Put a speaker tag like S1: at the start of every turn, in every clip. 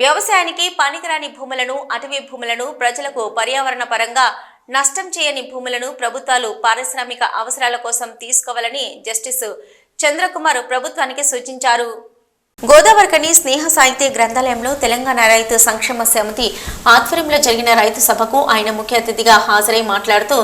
S1: వ్యవసాయానికి పనికిరాని భూములను అటవీ భూములను ప్రజలకు పర్యావరణ పరంగా నష్టం చేయని భూములను ప్రభుత్వాలు పారిశ్రామిక అవసరాల కోసం తీసుకోవాలని జస్టిస్ చంద్రకుమార్ ప్రభుత్వానికి సూచించారు. గోదావరికని స్నేహ సాహిత్య గ్రంథాలయంలో తెలంగాణ రైతు సంక్షేమ సమితి ఆధ్వర్యంలో జరిగిన రైతు సభకు ఆయన ముఖ్య అతిథిగా హాజరై మాట్లాడుతూ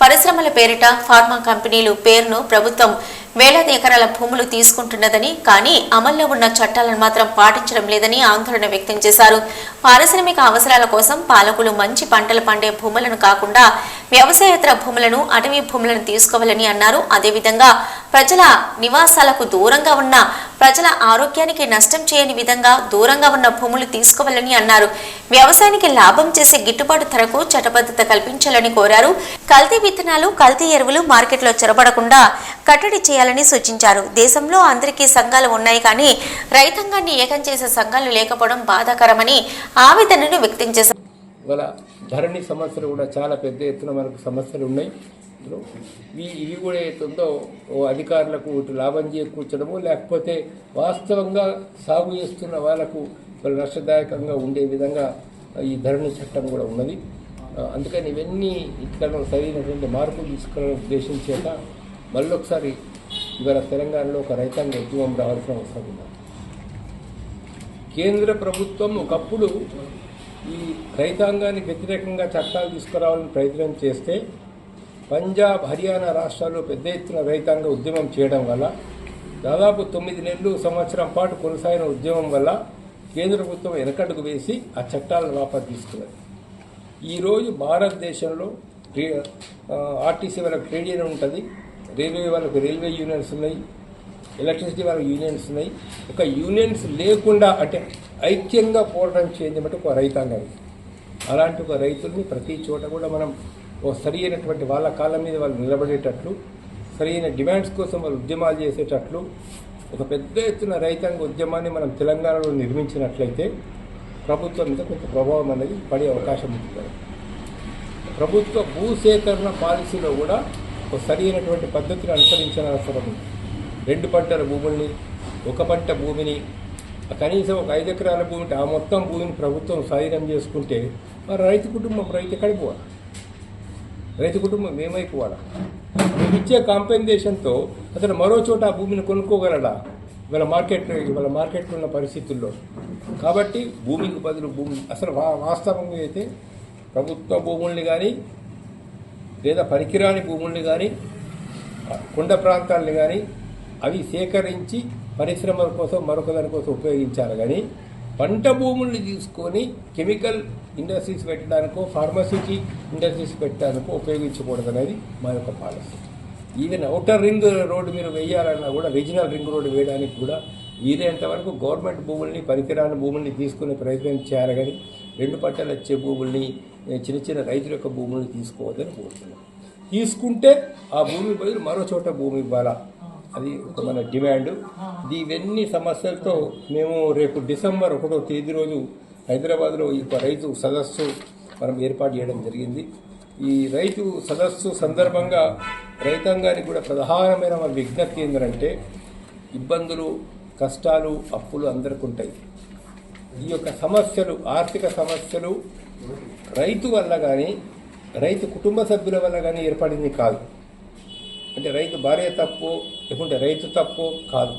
S1: పరిశ్రమల పేరిట ఫార్మా కంపెనీలు పేరును ప్రభుత్వం వేలాది ఎకరాల భూములు తీసుకుంటున్నదని కానీ అమల్లో ఉన్న చట్టాలను మాత్రం పాటించడం లేదని ఆందోళన వ్యక్తం చేశారు. పారిశ్రామిక అవసరాల కోసం పాలకులు మంచి పంటలు పండే భూములను కాకుండా వ్యవసాయేతర భూములను అటవీ భూములను తీసుకోవాలని అన్నారు. అదేవిధంగా ప్రజల నివాసాలకు దూరంగా ఉన్న ప్రజల ఆరోగ్యానికి నష్టం చేయని విధంగా దూరంగా ఉన్న భూములు తీసుకోవాలని అన్నారు. వ్యవసాయానికి లాభం చేసే గిట్టుబాటు ధరకు చట్టబద్ధత కల్పించాలని కోరారు. కల్తీ విత్తనాలు కల్తీ ఎరువులు మార్కెట్లో చొరబడకుండా కట్టడి చేయాలని సూచించారు. దేశంలో అందరికీ సంఘాలు ఉన్నాయి కానీ రైతాంగాన్ని ఏకం చేసే సంఘాలు లేకపోవడం బాధాకరమని ఆవేదనను వ్యక్తం చేశారు.
S2: ఇవాళ ధరణి సమస్యలు కూడా చాలా పెద్ద ఎత్తున మనకు సమస్యలు ఉన్నాయి. ఇవి కూడా ఏతుందో ఓ అధికారులకు ఇటు లాభం చేకూర్చడము లేకపోతే వాస్తవంగా సాగు చేస్తున్న వాళ్ళకు వాళ్ళు నష్టదాయకంగా ఉండే విధంగా ఈ ధరణి చట్టం కూడా ఉన్నది. అందుకని ఇవన్నీ ఇక్కడ సరైనటువంటి మార్పులు తీసుకురావడం ఉద్దేశించేత మళ్ళొకసారి ఇవాళ తెలంగాణలో ఒక రైతాంగ ఉద్యమం రావాల్సిన అవసరం ఉంది? కేంద్ర ప్రభుత్వం ఒకప్పుడు ఈ రైతాంగానికి వ్యతిరేకంగా చట్టాలు తీసుకురావాలని ప్రయత్నం చేస్తే పంజాబ్ హర్యానా రాష్ట్రాల్లో పెద్ద ఎత్తున రైతాంగ ఉద్యమం చేయడం వల్ల దాదాపు తొమ్మిది నెలలు సంవత్సరం పాటు కొనసాగిన ఉద్యమం వల్ల కేంద్ర ప్రభుత్వం వెనకడుగు వేసి ఆ చట్టాలను వాపసు తీసుకున్నది. ఈరోజు భారతదేశంలో ఆర్టీసీ వాళ్ళకి ట్రేడ్ యూనియన్ ఉంటుంది. రైల్వే వాళ్ళకి రైల్వే యూనియన్స్ ఉన్నాయి ఎలక్ట్రిసిటీ వాళ్ళకి యూనియన్స్ ఉన్నాయి. ఒక యూనియన్స్ లేకుండా అంటే ఐక్యంగా పోరాటం చేయమంటే ఒక రైతాంగం అలాంటి ఒక రైతుల్ని ప్రతి చోట కూడా మనం ఓ సరి అయినటువంటి వాళ్ళ కాలం మీద వాళ్ళు నిలబడేటట్లు సరైన డిమాండ్స్ కోసం వాళ్ళు ఉద్యమాలు చేసేటట్లు ఒక పెద్ద ఎత్తున రైతాంగ ఉద్యమాన్ని మనం తెలంగాణలో నిర్మించినట్లయితే ప్రభుత్వం మీద కొంత ప్రభావం అనేది పడే అవకాశం ఉంటుంది ప్రభుత్వ భూసేకరణ పాలసీలో కూడా ఒక సరైనటువంటి పద్ధతిని అనుసరించిన అవసరం రెండు పంటల భూముల్ని ఒక పంట భూమిని కనీసం ఒక ఐదు ఎకరాల భూమి ఆ మొత్తం భూమిని ప్రభుత్వం స్వాధీనం చేసుకుంటే మరి రైతు కుటుంబం రైతు ఎక్కడికి పోవాలి? రైతు కుటుంబం ఏమైపోవాలా? మేము ఇచ్చే కాంపెన్సేషన్తో అతను మరో చోట ఆ భూమిని కొనుక్కోగలడా? ఇవాళ మార్కెట్ ఇవాళ మార్కెట్లో ఉన్న పరిస్థితుల్లో. కాబట్టి భూమికి బదులు భూమి అసలు వా- వాస్తవంగా అయితే ప్రభుత్వ భూముల్ని కానీ లేదా పనికిరాని భూముల్ని కానీ కొండ ప్రాంతాలని కానీ అవి సేకరించి పరిశ్రమల కోసం మరొక దాని కోసం ఉపయోగించాలి. కానీ పంట భూముల్ని తీసుకొని కెమికల్ ఇండస్ట్రీస్ పెట్టడానికో ఫార్మసీకి ఇండస్ట్రీస్ పెట్టడానికో ఉపయోగించకూడదు అనేది మా యొక్క policy. Even outer ring road మీరు వేయాలన్నా కూడా రీజనల్ రింగ్ రోడ్డు వేయడానికి కూడా వీలైనంత వరకు గవర్నమెంట్ భూముల్ని పనికిరాని భూముల్ని తీసుకునే ప్రయత్నం చేయాలి. కానీ రెండు పంటలు వచ్చే భూముల్ని చిన్న చిన్న రైతుల యొక్క భూముల్ని తీసుకోవద్దని కోరుతున్నాం. తీసుకుంటే ఆ భూమి బదులు మరో చోట భూమి ఇవ్వాలా? అది ఒక మన డిమాండ్. ఇవన్నీ సమస్యలతో మేము రేపు డిసెంబర్ ఒకటో తేదీ రోజు హైదరాబాద్లో ఈ రైతు సదస్సు మనం ఏర్పాటు చేయడం జరిగింది. ఈ రైతు సదస్సు సందర్భంగా రైతాంగానికి కూడా ప్రధానమైన మన విజ్ఞప్తి ఏంటంటే ఇబ్బందులు కష్టాలు అప్పులు అందరికీ ఉంటాయి ఈ యొక్క సమస్యలు ఆర్థిక సమస్యలు రైతు వల్ల కానీ రైతు కుటుంబ సభ్యుల వల్ల కానీ ఏర్పడింది కాదు. అంటే రైతు భార్య తప్పు లేకుంటే రైతు తప్పు కాదు.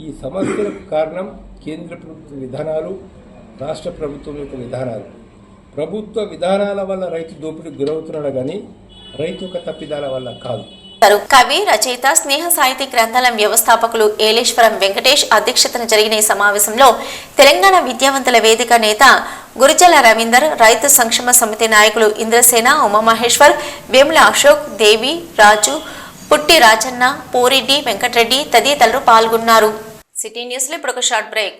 S2: ఈ సమస్యలకు కారణం కేంద్ర ప్రభుత్వ విధానాలు రాష్ట్ర ప్రభుత్వం యొక్క విధానాలు. ప్రభుత్వ విధానాల వల్ల రైతు దోపిడీకి గురవుతున్నాడు కానీ రైతు యొక్క తప్పిదాల వల్ల కాదు.
S1: కవి రచయిత స్నేహ సాహితీ గ్రంథాలయం వ్యవస్థాపకులు ఏలేశ్వరం వెంకటేష్ అధ్యక్షతన జరిగిన ఈ సమావేశంలో తెలంగాణ విద్యావంతుల వేదిక నేత గురుజల రవీందర్ రైతు సంక్షేమ సమితి నాయకులు ఇంద్రసేన ఉమామహేశ్వర్ వేముల అశోక్ దేవి రాజు పుట్టి రాజన్న పోరెడ్డి వెంకటరెడ్డి తదితరులు పాల్గొన్నారు. సిటీ న్యూస్లో ఇప్పుడు ఒక short break.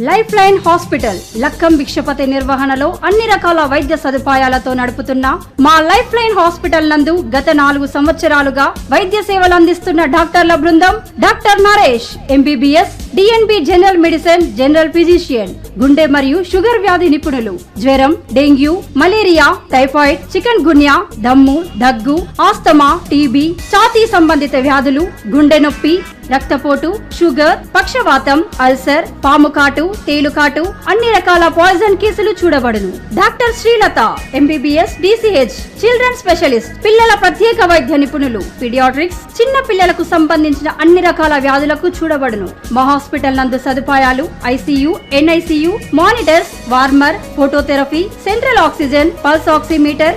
S3: Life line hospital Lakkam Bhikshapati నిర్వహణలో అన్ని రకాల వైద్య సదుపాయాలతో నడుపుతున్న మా లైఫ్ లైన్ హాస్పిటల్ నందు గత నాలుగు సంవత్సరాలుగా వైద్య సేవలు అందిస్తున్న డాక్టర్ల బృందం doctor Naresh MBBS DNB general medicine general physician గుండె మరియు షుగర్ వ్యాధి నిపుణులు జ్వరం dengue malaria typhoid chikungunya దమ్ము దగ్గు ఆస్తమా టీబీ ఛాతీ సంబంధిత వ్యాధులు గుండె నొప్పి రక్తపోటు షుగర్ పక్షవాతం అల్సర్ పాముకాటు తేలుకాటు అన్ని రకాల పాయిజన్ కేసులు చూడబడును. Doctor Srilatha MBBS DCH children specialist పిల్లల ప్రత్యేక వైద్య నిపుణులు పిడియాట్రిక్స్ చిన్న పిల్లలకు సంబంధించిన అన్ని రకాల వ్యాధులకు చూడబడును. మా హాస్పిటల్ నందు సదుపాయాలు ICU NICU monitors warmer phototherapy central oxygen pulse oximeter